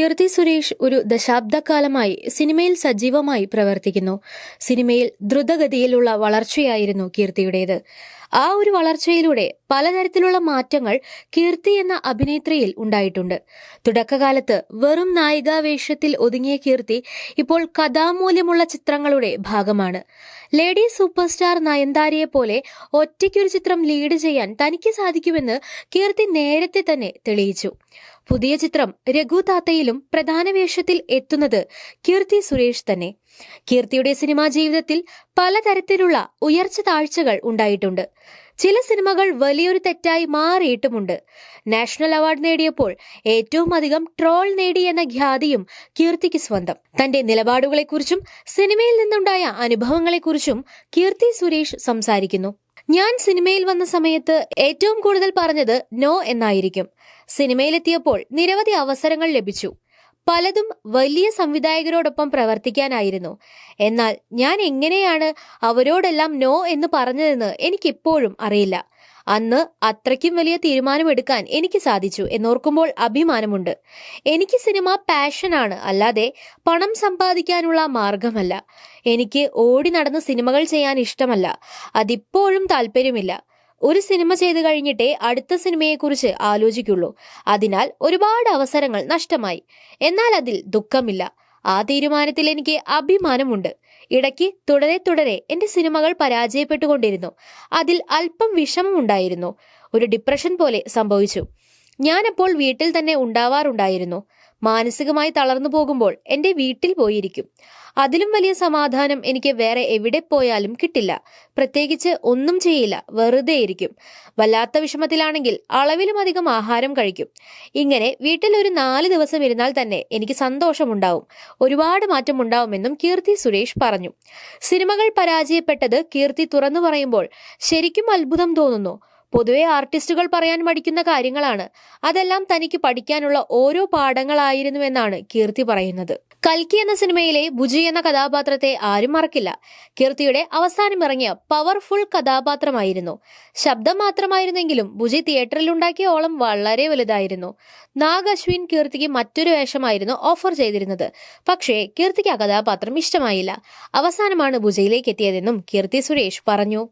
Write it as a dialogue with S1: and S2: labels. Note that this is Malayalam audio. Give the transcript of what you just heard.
S1: കീർത്തി സുരേഷ് ഒരു ദശാബ്ദക്കാലമായി സിനിമയിൽ സജീവമായി പ്രവർത്തിക്കുന്നു. സിനിമയിൽ ദ്രുതഗതിയിലുള്ള വളർച്ചയായിരുന്നു കീർത്തിയുടേത്. ആ ഒരു വളർച്ചയിലൂടെ പലതരത്തിലുള്ള മാറ്റങ്ങൾ കീർത്തി എന്ന അഭിനേത്രിയിൽ ഉണ്ടായിട്ടുണ്ട്. തുടക്കകാലത്ത് വെറും നായികാവേഷത്തിൽ ഒതുങ്ങിയ കീർത്തി ഇപ്പോൾ കഥാമൂല്യമുള്ള ചിത്രങ്ങളുടെ ഭാഗമാണ്. ലേഡി സൂപ്പർ സ്റ്റാർ നയൻതാരയെ പോലെ ഒറ്റയ്ക്കൊരു ചിത്രം ലീഡ് ചെയ്യാൻ തനിക്ക് സാധിക്കുമെന്ന് കീർത്തി നേരത്തെ തന്നെ തെളിയിച്ചു. പുതിയ ചിത്രം രഘു താത്തയിലും പ്രധാന വേഷത്തിൽ എത്തുന്നത് കീർത്തി സുരേഷ് തന്നെ. കീർത്തിയുടെ സിനിമാ ജീവിതത്തിൽ പലതരത്തിലുള്ള ഉയർച്ച താഴ്ചകൾ ഉണ്ടായിട്ടുണ്ട്. ചില സിനിമകൾ വലിയൊരു തെറ്റായി മാറിയിട്ടുമുണ്ട്. നാഷണൽ അവാർഡ് നേടിയപ്പോൾ ഏറ്റവും അധികം ട്രോൾ നേടി എന്ന ഖ്യാതിയും കീർത്തിക്ക് സ്വന്തം. തന്റെ നിലപാടുകളെക്കുറിച്ചും സിനിമയിൽ നിന്നുണ്ടായ അനുഭവങ്ങളെക്കുറിച്ചും കീർത്തി സുരേഷ് സംസാരിക്കുന്നു. ഞാൻ സിനിമയിൽ വന്ന സമയത്ത് ഏറ്റവും കൂടുതൽ പറഞ്ഞത് നോ എന്നായിരിക്കും. സിനിമയിലെത്തിയപ്പോൾ നിരവധി അവസരങ്ങൾ ലഭിച്ചു. പലതും വലിയ സംവിധായകരോടൊപ്പം പ്രവർത്തിക്കാനായിരുന്നു. എന്നാൽ ഞാൻ എങ്ങനെയാണ് അവരോടെല്ലാം നോ എന്ന് പറഞ്ഞതെന്ന് എനിക്കിപ്പോഴും അറിയില്ല. അന്ന് അത്രയ്ക്കും വലിയ തീരുമാനമെടുക്കാൻ എനിക്ക് സാധിച്ചു എന്നോർക്കുമ്പോൾ അഭിമാനമുണ്ട്. എനിക്ക് സിനിമ പാഷനാണ് അല്ലാതെ പണം സമ്പാദിക്കാനുള്ള മാർഗമല്ല എനിക്ക് ഓടി നടന്ന് സിനിമകൾ ചെയ്യാൻ ഇഷ്ടമല്ല. അതിപ്പോഴും താല്പര്യമില്ല. ഒരു സിനിമ ചെയ്തു കഴിഞ്ഞിട്ടേ അടുത്ത സിനിമയെക്കുറിച്ച് ആലോചിക്കുള്ളൂ. അതിനാൽ ഒരുപാട് അവസരങ്ങൾ നഷ്ടമായി. എന്നാൽ അതിൽ ദുഃഖമില്ല. ആ തീരുമാനത്തിൽ എനിക്ക് അഭിമാനമുണ്ട്. ഇടയ്ക്ക് തുടരെ തുടരെ എന്റെ സിനിമകൾ പരാജയപ്പെട്ടുകൊണ്ടിരുന്നു. അതിൽ അല്പം വിഷമമുണ്ടായിരുന്നു ഒരു ഡിപ്രഷൻ പോലെ സംഭവിച്ചു. ഞാനപ്പോൾ വീട്ടിൽ തന്നെ ഉണ്ടാവാറുണ്ടായിരുന്നു. മാനസികമായി തളർന്നു പോകുമ്പോൾ എന്റെ വീട്ടിൽ പോയിരിക്കും. അതിലും വലിയ സമാധാനം എനിക്ക് വേറെ എവിടെ പോയാലും കിട്ടില്ല. പ്രത്യേകിച്ച് ഒന്നും ചെയ്യില്ല വെറുതെ ഇരിക്കും. വല്ലാത്ത വിഷമത്തിലാണെങ്കിൽ അളവിലും അധികം ആഹാരം കഴിക്കും. ഇങ്ങനെ വീട്ടിൽ ഒരു നാല് ദിവസം ഇരുന്നാൽ തന്നെ എനിക്ക് സന്തോഷമുണ്ടാവും. ഒരുപാട് മാറ്റം ഉണ്ടാവുമെന്നും കീർത്തി സുരേഷ് പറഞ്ഞു. സിനിമകൾ പരാജയപ്പെട്ടത് കീർത്തി തുറന്നു പറയുമ്പോൾ ശരിക്കും അത്ഭുതം തോന്നുന്നു. പൊതുവെ ആർട്ടിസ്റ്റുകൾ പറയാൻ മടിക്കുന്ന കാര്യങ്ങളാണ്. അതെല്ലാം തനിക്ക് പഠിക്കാനുള്ള ഓരോ പാഠങ്ങളായിരുന്നുവെന്നാണ് കീർത്തി പറയുന്നത്. കൽക്കി എന്ന സിനിമയിലെ ബുജി എന്ന കഥാപാത്രത്തെ ആരും മറക്കില്ല. കീർത്തിയുടെ അവസാനമിറങ്ങിയ പവർഫുൾ കഥാപാത്രമായിരുന്നു. ശബ്ദം മാത്രമായിരുന്നെങ്കിലും ബുജി തിയേറ്ററിൽ ഉണ്ടാക്കിയ ഓളം വളരെ വലുതായിരുന്നു. നാഗ് അശ്വിൻ കീർത്തിക്ക് മറ്റൊരു വേഷമായിരുന്നു ഓഫർ ചെയ്തിരുന്നത്. പക്ഷേ കീർത്തിക്ക് ആ കഥാപാത്രം ഇഷ്ടമായില്ല. അവസാനമാണ് ബുജയിലേക്ക് എത്തിയതെന്നും കീർത്തി സുരേഷ് പറഞ്ഞു.